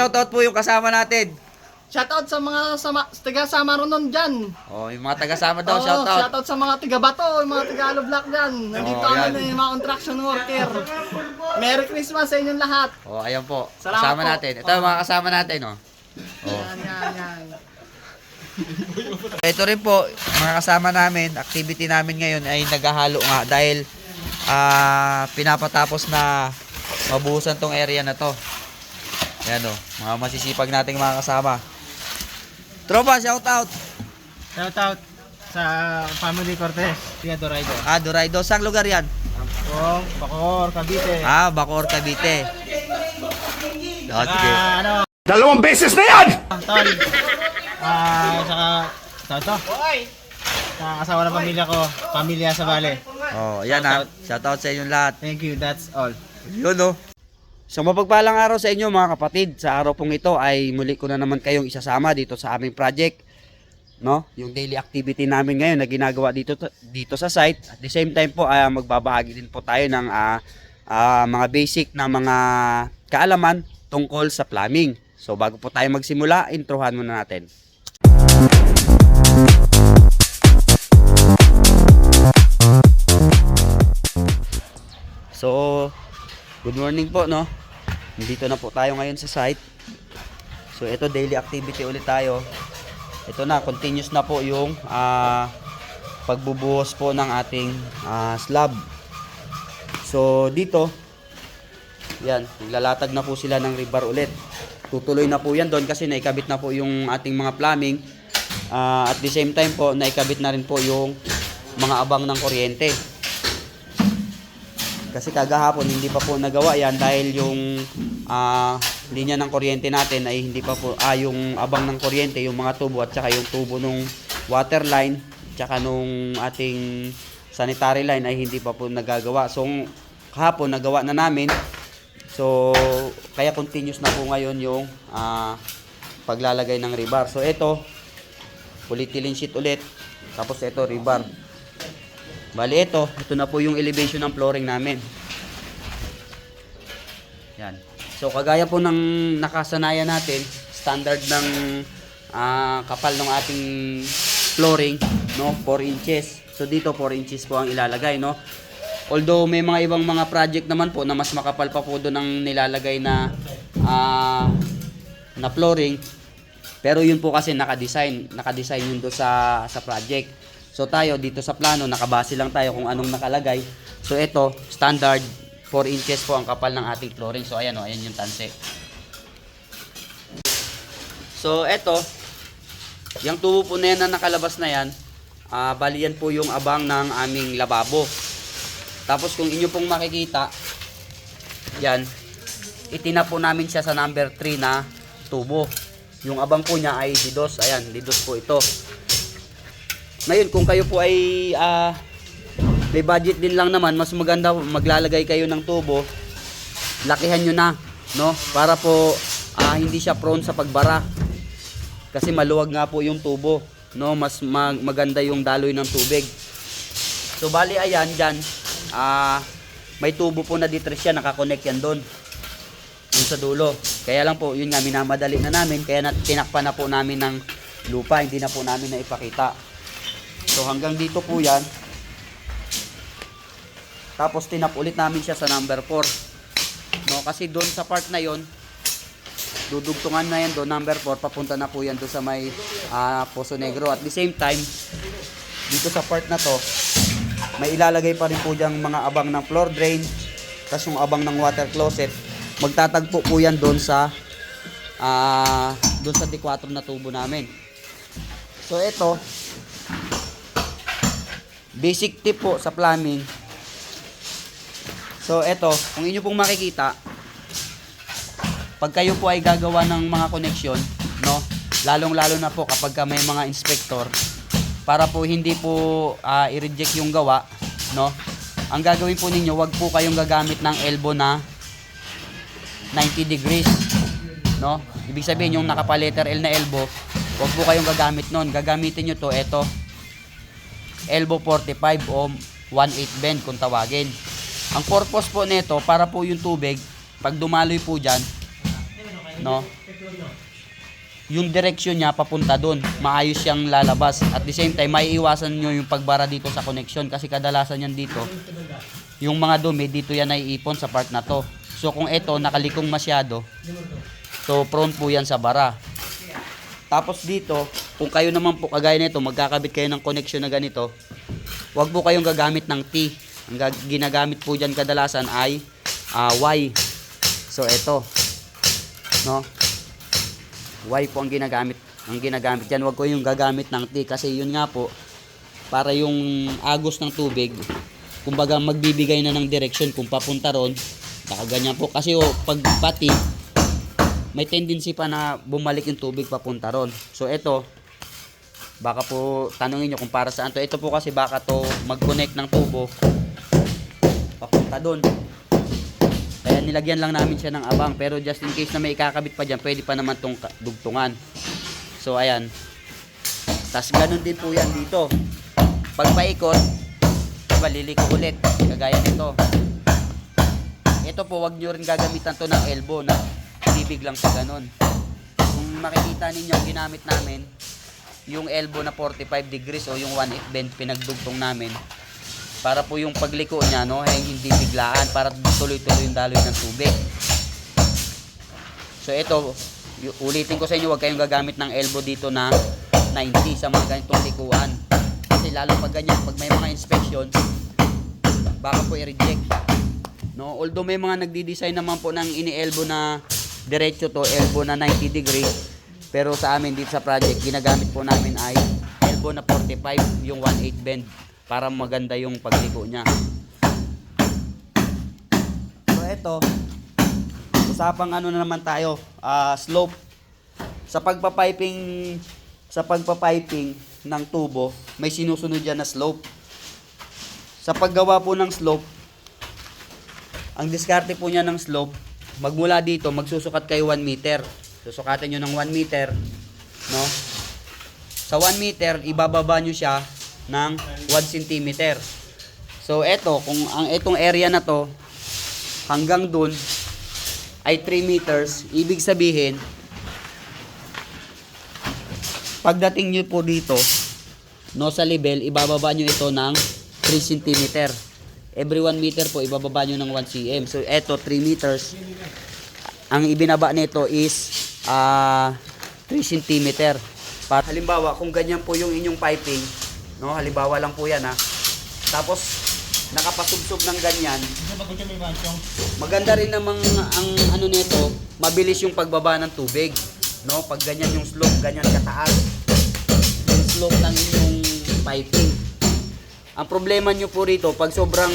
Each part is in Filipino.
shoutout po yung kasama natin. Shoutout sa mga sama, taga Samarunon dyan. Oh, yung mga taga-sama daw, Oo, shoutout. shoutout sa mga taga Bato, yung mga taga Aloblac dyan. Nandito Oo, kami yan. na yung mga construction worker. Merry Christmas sa inyong lahat. Oh, ayan po. Salamat kasama po. natin. Ito yung mga kasama natin, oh. Oh. Yan, yan, yan. Ito rin po, mga kasama namin, activity namin ngayon ay naghahalo nga dahil ah pinapatapos na mabuhusan tong area na to. Ayan o, mga masisipag nating mga kasama. Tropa, shout out! Shout out sa family Cortez, Tia Doraido. Ah, Doraido, saan lugar yan? Kung Bacor, Cavite. Ah, Bacor, Cavite. Oh, sige. Ah, ano, Dalawang beses na yan! tol. Ah, saka, sa ito. Sa asawa ng pamilya ko, pamilya sa Bale. Oh, ayan ha. Shout out sa inyong lahat. Thank you, that's all. Yun no. So mapagpalang araw sa inyo mga kapatid. Sa araw pong ito ay muli ko na naman kayong isasama dito sa aming project. No? Yung daily activity namin ngayon na ginagawa dito dito sa site. At the same time po ay magbabahagi din po tayo ng ah, ah, mga basic na mga kaalaman tungkol sa plumbing. So bago po tayo magsimula, introhan muna natin. So, good morning po, no? Nandito na po tayo ngayon sa site. So, ito daily activity ulit tayo. Ito na, continuous na po yung ah, pagbubuhos po ng ating ah, slab. So, dito, yan, naglalatag na po sila ng rebar ulit. Tutuloy na po yan doon kasi naikabit na po yung ating mga plumbing. Ah, at the same time po, naikabit na rin po yung mga abang ng kuryente. Kasi kagahapon hindi pa po nagawa yan dahil yung ah, linya ng kuryente natin ay hindi pa po ah, yung abang ng kuryente, yung mga tubo at saka yung tubo nung water line, tsaka nung ating sanitary line ay hindi pa po nagagawa. So kahapon nagawa na namin. So kaya continuous na po ngayon yung ah, paglalagay ng rebar. So ito polyethylene sheet ulit. Tapos ito rebar. Bali ito, ito na po yung elevation ng flooring namin. Yan. So kagaya po ng nakasanayan natin, standard ng ah, kapal ng ating flooring, no, 4 inches. So dito 4 inches po ang ilalagay, no. Although may mga ibang mga project naman po na mas makapal pa po doon ang nilalagay na ah, na flooring. Pero yun po kasi naka-design, naka-design yun do sa sa project. So tayo dito sa plano nakabase lang tayo kung anong nakalagay. So ito, standard 4 inches po ang kapal ng ating flooring. So ayan oh, ayan yung tanse. So ito, yung tubo po na yan na nakalabas na yan, ah bali yan po yung abang ng aming lababo. Tapos kung inyo pong makikita, yan, itina po namin siya sa number 3 na tubo. Yung abang po niya ay didos. Ayan, didos po ito. Ngayon, kung kayo po ay ah, may budget din lang naman, mas maganda maglalagay kayo ng tubo. Lakihan nyo na, no? Para po ah, hindi siya prone sa pagbara. Kasi maluwag nga po yung tubo, no? Mas mag- maganda yung daloy ng tubig. So bali ayan diyan, ah may tubo po na ditres yan, nakakonect yan doon. Yung sa dulo. Kaya lang po, yun nga minamadali na namin, kaya tinakpan na po namin ng lupa, hindi na po namin na ipakita. So hanggang dito po yan. Tapos tinap ulit namin siya sa number 4. No, kasi doon sa part na yon dudugtungan na yan doon, number 4, papunta na po yan doon sa may ah, Poso Negro. At the same time, dito sa part na to, may ilalagay pa rin po diyang mga abang ng floor drain, tapos yung abang ng water closet. Magtatagpo po yan doon sa ah doon sa D4 na tubo namin. So ito, basic tip po sa plumbing. So ito, kung inyo pong makikita, pag kayo po ay gagawa ng mga connection, no? Lalong-lalo na po kapag ka may mga inspector para po hindi po ah, i-reject yung gawa, no? Ang gagawin po ninyo, wag po kayong gagamit ng elbow na 90 degrees, no? Ibig sabihin yung nakapa letter L na elbow, wag po kayong gagamit nun. Gagamitin nyo to, eto, elbow 45 o 1/8 bend kung tawagin. Ang purpose po nito para po yung tubig pag dumaloy po diyan, no? yung direksyon niya papunta doon. Maayos siyang lalabas. At the same time, maiiwasan nyo yung pagbara dito sa connection kasi kadalasan yan dito, yung mga dumi, dito yan naiipon sa part na to. So kung ito, nakalikong masyado, so prone po yan sa bara. Tapos dito, kung kayo naman po kagaya nito, magkakabit kayo ng connection na ganito, wag po kayong gagamit ng T. Ang ginagamit po dyan kadalasan ay ah, Y. So ito, no? Y po ang ginagamit. Ang ginagamit yan, wag ko yung gagamit ng T kasi yun nga po, para yung agos ng tubig, kumbaga magbibigay na ng direction kung papunta ron, baka ganyan po. Kasi oh, pag pati, may tendency pa na bumalik yung tubig papunta ron. So ito, baka po tanungin nyo kung para saan to. Ito po kasi baka to mag-connect ng tubo papunta doon. Kaya nilagyan lang namin siya ng abang. Pero just in case na may ikakabit pa dyan, pwede pa naman tong dugtungan. So ayan. Tapos ganun din po yan dito. Pag paikot, diba, liliko ulit. Kagaya nito. Ito po, wag nyo rin gagamitan to ng elbow na bibig lang sa ganun. Kung makikita ninyo, ang ginamit namin, yung elbow na 45 degrees o yung 1/8 bend pinagdugtong namin para po yung pagliko niya no ay hindi biglaan para tuloy-tuloy yung daloy ng tubig. So ito, ulitin ko sa inyo, huwag kayong gagamit ng elbow dito na 90 sa mga ganitong likuan. Kasi lalo pag ganyan, pag may mga inspection, baka po i-reject. No, although may mga nagdi-design naman po ng ini-elbow na diretso to, elbow na 90 degree. Pero sa amin dito sa project, ginagamit po namin ay elbow na 45, yung 1/8 bend para maganda yung pagliko niya. So ito, usapang ano na naman tayo, ah, slope. Sa pagpapiping sa pagpapiping ng tubo, may sinusunod yan na slope. Sa paggawa po ng slope, ang diskarte po niya ng slope, magmula dito, magsusukat kayo 1 meter. Susukatin nyo ng 1 meter, no? Sa 1 meter, ibababa nyo siya ng 1 centimeter. So, eto, kung ang etong area na to, hanggang dun, ay 3 meters, ibig sabihin, pagdating nyo po dito, no, sa level, ibababa nyo ito ng 3 centimeter. Every 1 meter po, ibababa nyo ng 1 cm. So, eto, 3 meters. Ang ibinaba nito is ah 3 centimeter. Para, halimbawa, kung ganyan po yung inyong piping, no, halimbawa lang po yan ha. Tapos, nakapasubsob ng ganyan, maganda rin namang ang ano nito, mabilis yung pagbaba ng tubig. No, pag ganyan yung slope, ganyan kataas. Yung slope ng inyong piping. Ang problema nyo po rito, pag sobrang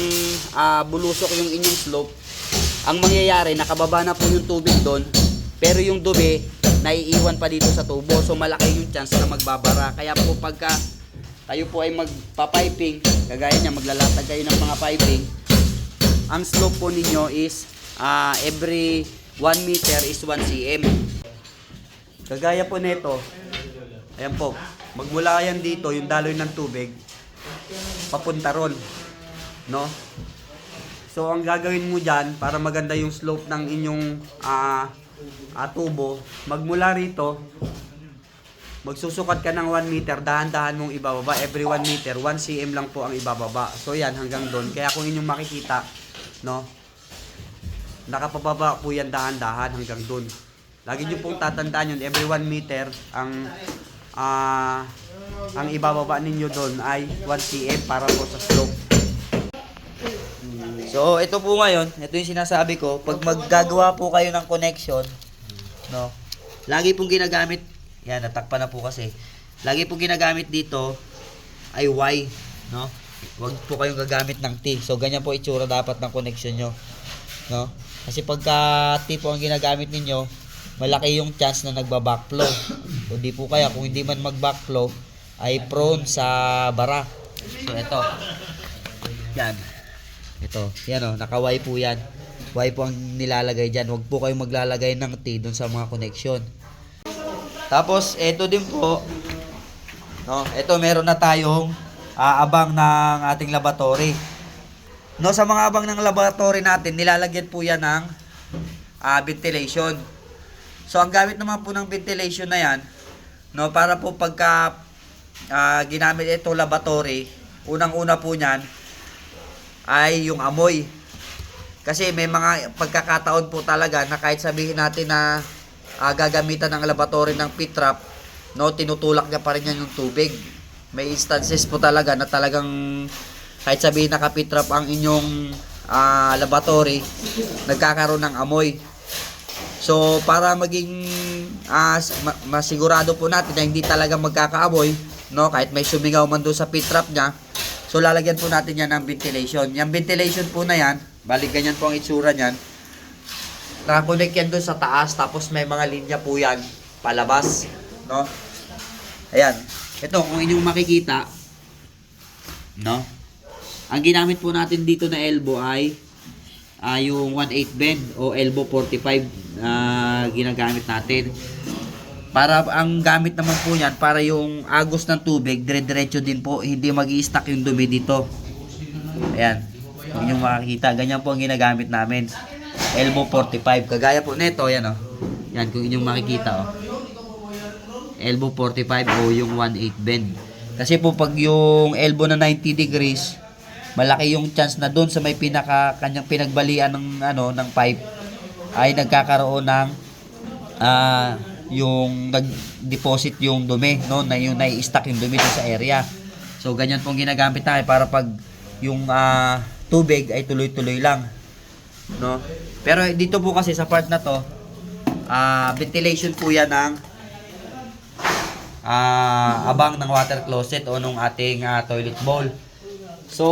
ah, bulusok yung inyong slope, ang mangyayari, nakababa na po yung tubig doon, pero yung dumi, naiiwan pa dito sa tubo. So malaki yung chance na magbabara. Kaya po pagka tayo po ay magpa-piping, kagaya niya, maglalatag kayo ng mga piping, ang slope po ninyo is ah, every 1 meter is 1 cm. Kagaya po nito, ayan po, magmula yan dito, yung daloy ng tubig, papunta ron. No? So, ang gagawin mo dyan, para maganda yung slope ng inyong ah, ah, tubo, magmula rito, magsusukat ka ng 1 meter, dahan-dahan mong ibababa. Every 1 meter, 1 cm lang po ang ibababa. So, yan, hanggang doon. Kaya kung inyong makikita, no, nakapababa po yan dahan-dahan hanggang doon. Lagi nyo pong tatandaan yun, every 1 meter, ang ah ang ibababa ninyo doon ay 1 cm para po sa slope. So, ito po ngayon, ito yung sinasabi ko, pag maggagawa po kayo ng connection, no, lagi pong ginagamit, yan, natakpan na po kasi, lagi pong ginagamit dito ay Y, no, Huwag po kayong gagamit ng T. So, ganyan po itsura dapat ng connection nyo. No? Kasi pagka T po ang ginagamit ninyo, malaki yung chance na nagba-backflow. O di po kaya, kung hindi man mag-backflow, ay prone sa bara. So, ito. Yan. Ito. Yan o, naka-Y po yan. Y po ang nilalagay dyan. Huwag po kayong maglalagay ng T dun sa mga connection. Tapos, ito din po. No, ito meron na tayong ah, abang ng ating laboratory. No, sa mga abang ng laboratory natin, nilalagyan po yan ng ah, ventilation. So ang gamit naman po ng ventilation na yan, no, para po pagka ah, ginamit ito laboratory, unang-una po niyan ay yung amoy. Kasi may mga pagkakataon po talaga na kahit sabihin natin na ah, gagamitan ng laboratory ng pit trap, no, tinutulak niya pa rin yan yung tubig. May instances po talaga na talagang kahit sabihin naka pit trap ang inyong ah, laboratory, nagkakaroon ng amoy. So, para maging ma- masigurado po natin na hindi talaga magkakaamoy, no, kahit may sumingaw man doon sa pit trap niya, so lalagyan po natin yan ng ventilation. Yung ventilation po na yan, balik ganyan po ang itsura niyan. Nakakonect yan doon sa taas, tapos may mga linya po yan, palabas, no? Ayan. Ito, kung inyong makikita, no? Ang ginamit po natin dito na elbow ay ah, yung 1/8 bend o elbow 45 na ginagamit natin. Para ang gamit naman po yan, para yung agos ng tubig, dire-diretso din po, hindi mag stuck yung dumi dito. Ayan. Kung yung makikita, ganyan po ang ginagamit namin. Elbow 45. Kagaya po nito, yan oh. Yan, kung inyong makikita oh. Elbow 45 o yung 1/8 bend. Kasi po pag yung elbow na 90 degrees, malaki yung chance na doon sa may pinaka kanyang pinagbalian ng ano ng pipe ay nagkakaroon ng ah yung nag-deposit yung dumi no na yung nai-stack yung dumi sa area. So ganyan pong ginagamit natin para pag yung ah, tubig ay tuloy-tuloy lang. No? Pero dito po kasi sa part na to, ah ventilation po yan ng ah abang ng water closet o nung ating ah, toilet bowl. So,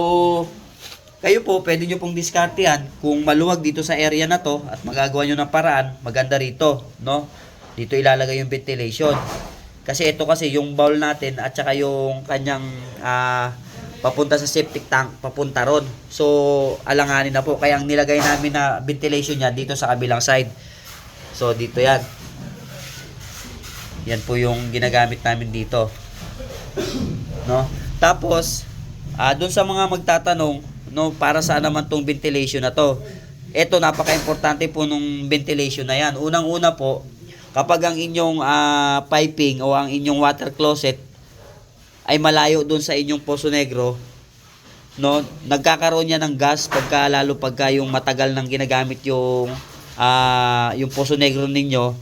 kayo po, pwede nyo pong diskartehan kung maluwag dito sa area na to at magagawa nyo ng paraan, maganda rito, no? Dito ilalagay yung ventilation. Kasi ito kasi yung bowl natin at saka yung kanyang ah, papunta sa septic tank, papunta ron. So, alanganin na po. Kaya ang nilagay namin na ventilation niya dito sa kabilang side. So, dito yan. Yan po yung ginagamit namin dito. No? Tapos, ah doon sa mga magtatanong, no, para saan naman tong ventilation na to? Ito, napaka-importante po nung ventilation na yan. Unang-una po, kapag ang inyong ah, piping o ang inyong water closet ay malayo doon sa inyong Poso Negro, no, nagkakaroon yan ng gas pagka lalo pagka yung matagal nang ginagamit yung ah, yung Poso Negro ninyo,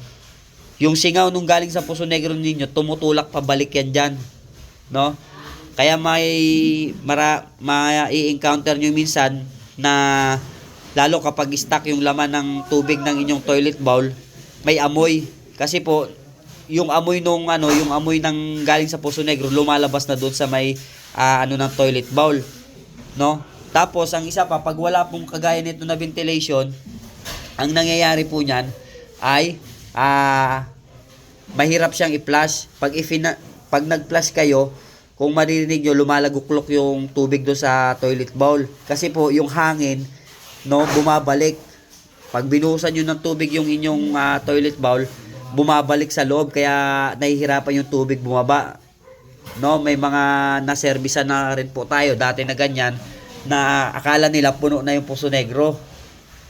yung singaw nung galing sa Poso Negro ninyo, tumutulak pabalik yan dyan. No? Kaya may mara, mai-encounter nyo minsan na lalo kapag stuck yung laman ng tubig ng inyong toilet bowl, may amoy. Kasi po, yung amoy nung ano, yung amoy ng galing sa Poso Negro lumalabas na doon sa may ah, ano ng toilet bowl. No? Tapos ang isa pa pag wala pong kagaya nito na ventilation, ang nangyayari po niyan ay ah mahirap siyang i-flush. Pag ifina, pag nag-flush kayo, kung maririnig nyo, lumalaguklok yung tubig do sa toilet bowl. Kasi po, yung hangin, no, bumabalik. Pag binuhusan nyo ng tubig yung inyong ah, toilet bowl, bumabalik sa loob, kaya nahihirapan yung tubig bumaba. No, may mga naserbisa na rin po tayo dati na ganyan na akala nila puno na yung Puso Negro.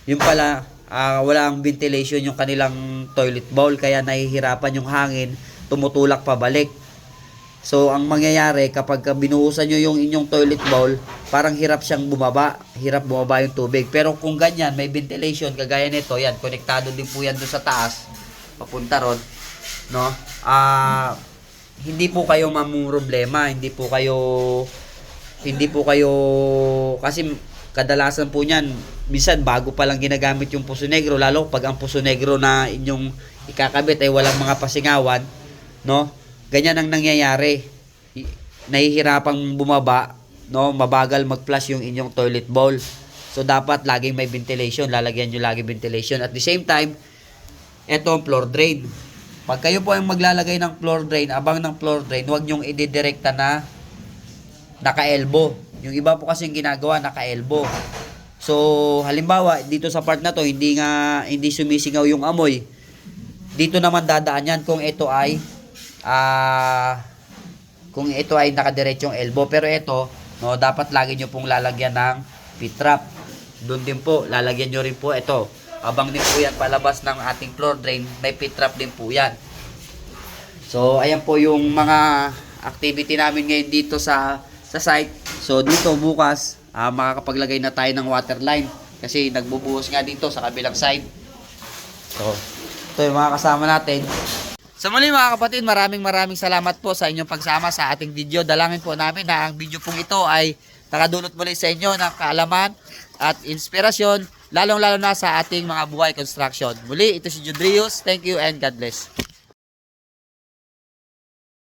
Yung pala ah, wala ang ventilation yung kanilang toilet bowl kaya nahihirapan yung hangin tumutulak pabalik. So ang mangyayari kapag binuhusan nyo yung inyong toilet bowl, parang hirap siyang bumaba, hirap bumaba yung tubig. Pero kung ganyan, may ventilation kagaya nito, yan, konektado din po yan doon sa taas, papunta ron, no? Ah, hindi po kayo mamumroblema, hindi po kayo hindi po kayo kasi kadalasan po niyan minsan bago pa lang ginagamit yung puso negro lalo pag ang puso negro na inyong ikakabit ay walang mga pasingawan no? Ganyan ang nangyayari. Nahihirapang bumaba no? Mabagal mag-flush yung inyong toilet bowl. So dapat laging may ventilation lalagyan nyo lagi ventilation. At the same time eto ang floor drain pag kayo po ay maglalagay ng floor drain abang ng floor drain huwag nyong ididirekta na naka-elbow. Yung iba po kasi ginagawa naka-elbow. So, halimbawa, dito sa part na to, hindi nga, hindi sumisingaw yung amoy. Dito naman dadaan yan kung ito ay, ah, kung ito ay nakadiretsyong elbow. Pero ito, no, dapat lagi nyo pong lalagyan ng pit trap. Doon din po, lalagyan nyo rin po ito. Abang din po yan palabas ng ating floor drain. May pit trap din po yan. So, ayan po yung mga activity namin ngayon dito sa sa site. So, dito bukas, ah, makakapaglagay na tayo ng water line. Kasi nagbubuhos nga dito sa kabilang side. So, ito yung mga kasama natin. Sa muli mga kapatid, maraming maraming salamat po sa inyong pagsama sa ating video. Dalangin po namin na ang video pong ito ay nakadulot muli sa inyo ng kaalaman at inspirasyon, lalong-lalo na sa ating mga buhay construction. Muli, ito si Judrius. Thank you and God bless.